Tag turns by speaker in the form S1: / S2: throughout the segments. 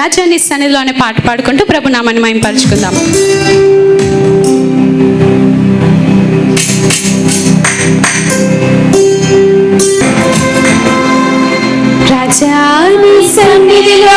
S1: రాజాని సన్నిధిలోనే పాట పాడుకుంటూ ప్రభు నామాన్ని మహింపరచుకుందాం. రాజాని
S2: సన్నిధిలో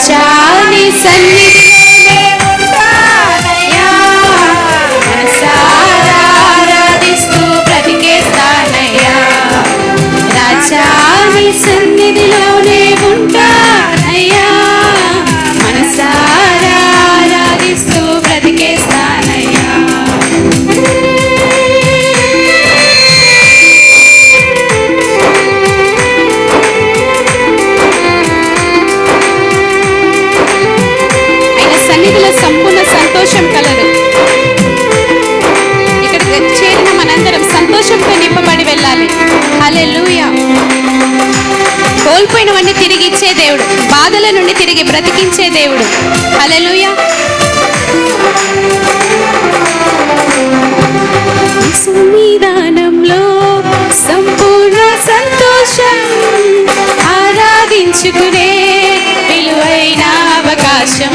S2: రాజాని సన్నిధిలోనే ఉంటానయ్యా మనసారా బ్రతికేస్తానయ్యా రాజాని సన్నిధిలోనే
S1: సంతోషం కలదు. ఇక్కడ చేరిన మనందరం సంతోషంతో నింపబడి వెళ్ళాలి. హల్లెలూయా. కోల్పోయినవన్నీ తిరిగి ఇచ్చే దేవుడు బాధల నుండి తిరిగి బ్రతికించే దేవుడు. హల్లెలూయా. సన్నిధానంలో సంపూర్ణ సంతోషం ఆరాధించుకునే విలువైన అవకాశం.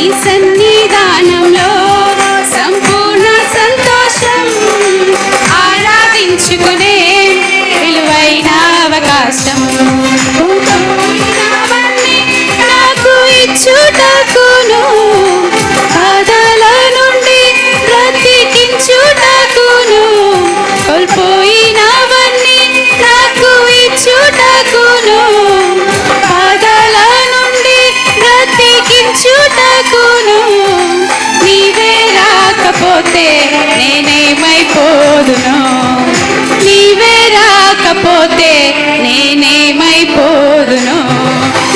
S1: నీ సన్నిధానంలో సంపూర్ణ సంతోషం ఆరాధించుకునే విలువైన అవకాశం. రాకపోతే నేనేమైపోదును నీవే రాకపోతే నేనేమైపోదును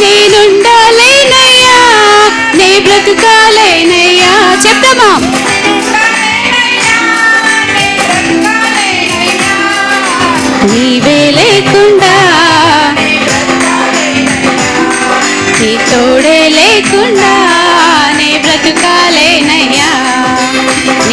S1: నేనుండాలేనయ్యా నే బ్రతుకాలేనయ్యా. చెప్తామా నీవే లేకుండా నీ తోడే లేకుండా నే బ్రతుకాలేనయ్యా.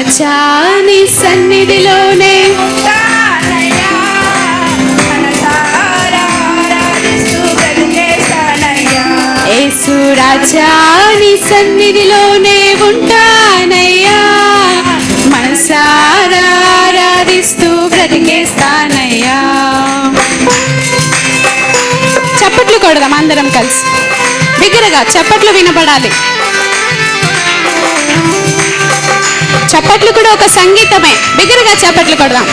S1: రాజా నీ సన్నిధిలోనే. యేసు రాజా నీ సన్నిధిలోనే ఉంటానయ్యా. మనసారాధిస్తూ బ్రతికేస్తానయ్యా. చప్పట్లు కొడదాం అందరం కలిసి. బిగ్గరగా చప్పట్లు వినపడాలి. చప్పట్లు కూడా ఒక సంగీతమే. బిగ్గరగా చప్పట్లు కొడదాం.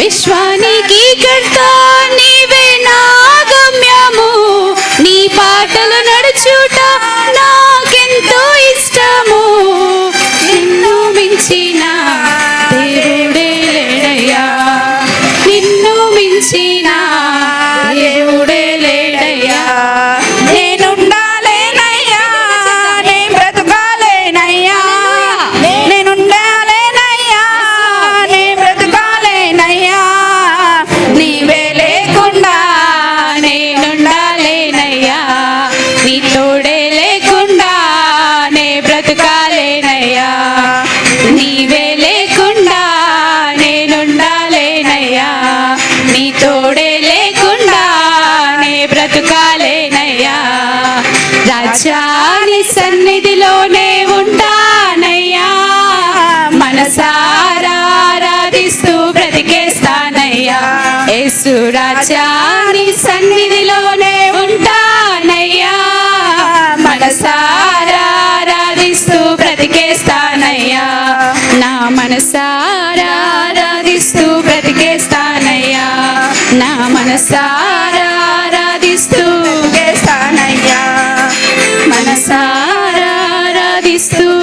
S2: విశ్వానికి కర్తా. నీ
S1: తోడే లేకుండా నే బ్రతుకాలేనయ్యా రాజా సన్నిధిలోనే ఉంటానయ్యా మనసారాధిస్తూ బ్రతికేస్తానయ్యా యేసు రాజా సన్నిధిలోనే ఉంటానయ్యా మనసారాధిస్తూ బ్రతికేస్తానయ్యా నా మనసారా మనసారాధిస్తూ